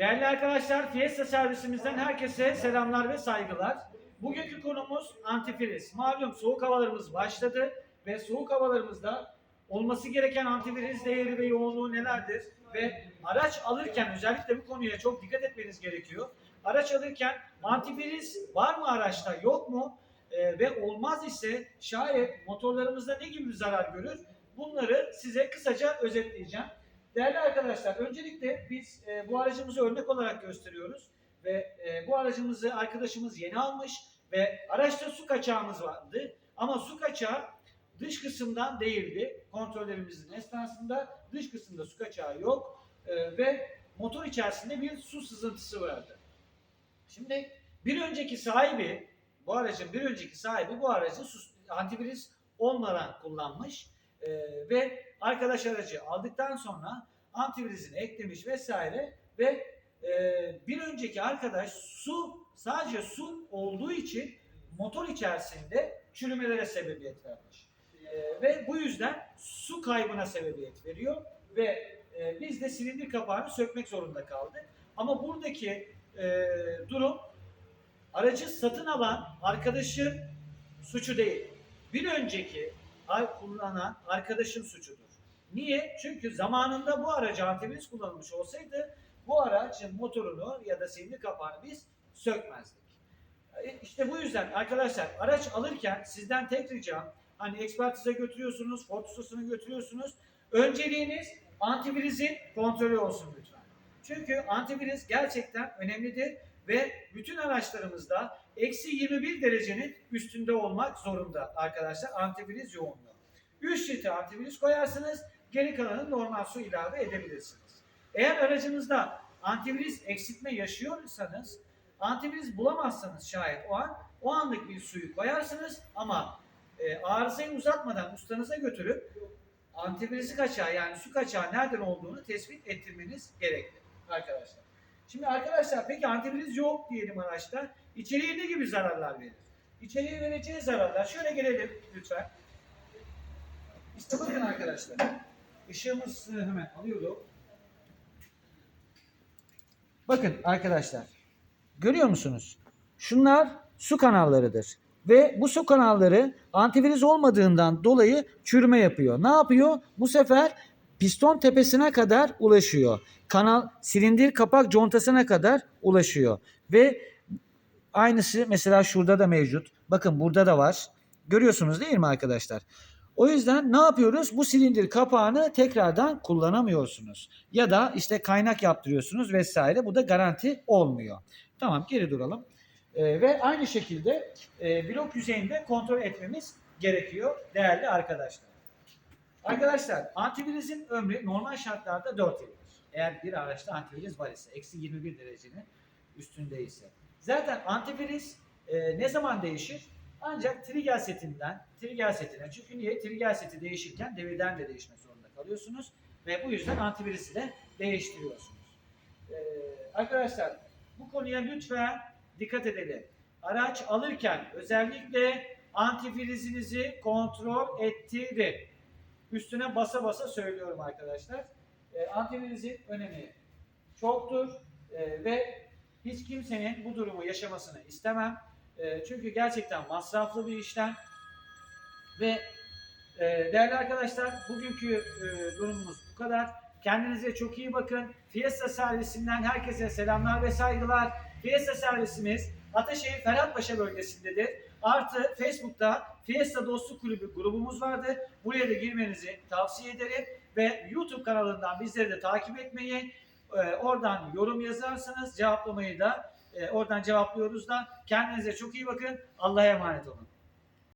Değerli arkadaşlar, Fiesta servisimizden herkese selamlar ve saygılar. Bugünkü konumuz antifriz. Malum soğuk havalarımız başladı ve soğuk havalarımızda olması gereken antifriz değeri ve yoğunluğu nelerdir? Ve araç alırken özellikle bu konuya çok dikkat etmeniz gerekiyor. Araç alırken antifriz var mı araçta yok mu? Ee, ve olmaz ise şayet motorlarımızda ne gibi bir zarar görür? Bunları size kısaca özetleyeceğim. Değerli arkadaşlar, öncelikle biz e, bu aracımızı örnek olarak gösteriyoruz ve e, bu aracımızı arkadaşımız yeni almış ve araçta su kaçağımız vardı ama su kaçağı dış kısımdan değildi. Kontrollerimizin esnasında dış kısımda su kaçağı yok e, ve motor içerisinde bir su sızıntısı vardı. Şimdi bir önceki sahibi, bu aracın bir önceki sahibi bu aracı antifriz olmadan kullanmış e, ve arkadaş aracı aldıktan sonra antifrizini eklemiş vesaire ve e, bir önceki arkadaş su sadece su olduğu için motor içerisinde çürümelere sebebiyet vermiş. E, ve bu yüzden su kaybına sebebiyet veriyor ve e, biz de silindir kapağını sökmek zorunda kaldık. Ama buradaki e, durum aracı satın alan arkadaşın suçu değil. Bir önceki kullanan arkadaşın suçudur. Niye? Çünkü zamanında bu aracı antifriz kullanılmış olsaydı bu aracın motorunu ya da silindir kapağını biz sökmezdik. E, İşte bu yüzden arkadaşlar araç alırken sizden tek ricam hani ekspertize götürüyorsunuz, Ford götürüyorsunuz. Önceliğiniz antifrizin kontrolü olsun lütfen. Çünkü antifriz gerçekten önemlidir ve bütün araçlarımızda eksi 21 derecenin üstünde olmak zorunda arkadaşlar antifriz yoğunluğu. 3 litre antifriz koyarsınız, geri kalanını normal su ilave edebilirsiniz. Eğer aracınızda antifriz eksiltme yaşıyorsanız, antifriz bulamazsanız şayet o an, o anlık bir suyu koyarsınız ama e, arızayı uzatmadan ustanıza götürüp antifrizi kaçağı yani su kaçağı nereden olduğunu tespit ettirmeniz gerekli arkadaşlar. Şimdi arkadaşlar peki antifriz yok diyelim araçta. İçeriye ne gibi zararlar verir? İçeriye vereceği zararlar şöyle gelelim lütfen. İşte bakın arkadaşlar. Işığımız e, hemen alıyorum. Bakın arkadaşlar. Görüyor musunuz? Şunlar su kanallarıdır. Ve bu su kanalları antifriz olmadığından dolayı çürüme yapıyor. Ne yapıyor? Bu sefer piston tepesine kadar ulaşıyor. Kanal silindir kapak contasına kadar ulaşıyor. Ve aynısı mesela şurada da mevcut. Bakın burada da var. Görüyorsunuz değil mi arkadaşlar? O yüzden ne yapıyoruz? Bu silindir kapağını tekrardan kullanamıyorsunuz. Ya da işte kaynak yaptırıyorsunuz vesaire. Bu da garanti olmuyor. Tamam geri duralım. Ee, ve aynı şekilde e, blok yüzeyinde kontrol etmemiz gerekiyor değerli arkadaşlar. Arkadaşlar antivrizin ömrü normal şartlarda 4 yıldır. Eğer bir araçta antivriz var ise, eksi 21 derecenin üstündeyse. Zaten antivriz e, ne zaman değişir? Ancak trigger setinden, trigger setine. Çünkü niye? Trigger seti değişirken devirden de değişmek zorunda kalıyorsunuz. Ve bu yüzden antivrizi de değiştiriyorsunuz. Ee, arkadaşlar bu konuya lütfen dikkat edelim. Araç alırken özellikle antifrizinizi kontrol ettirin. Üstüne basa basa söylüyorum arkadaşlar. E, antifrizin önemi çoktur E, ve hiç kimsenin bu durumu yaşamasını istemem. E, çünkü gerçekten masraflı bir işlem ve e, değerli arkadaşlar bugünkü e, durumumuz bu kadar. Kendinize çok iyi bakın. Fiesta servisinden herkese selamlar ve saygılar. Fiesta servisimiz Ataşehir Ferhatpaşa bölgesindedir. Artı Facebook'ta Fiesta Dostluk Kulübü grubumuz vardır. Buraya da girmenizi tavsiye ederim. Ve YouTube kanalından bizleri de takip etmeyi, e, oradan yorum yazarsanız cevaplamayı da e, oradan cevaplıyoruz da. Kendinize çok iyi bakın. Allah'a emanet olun.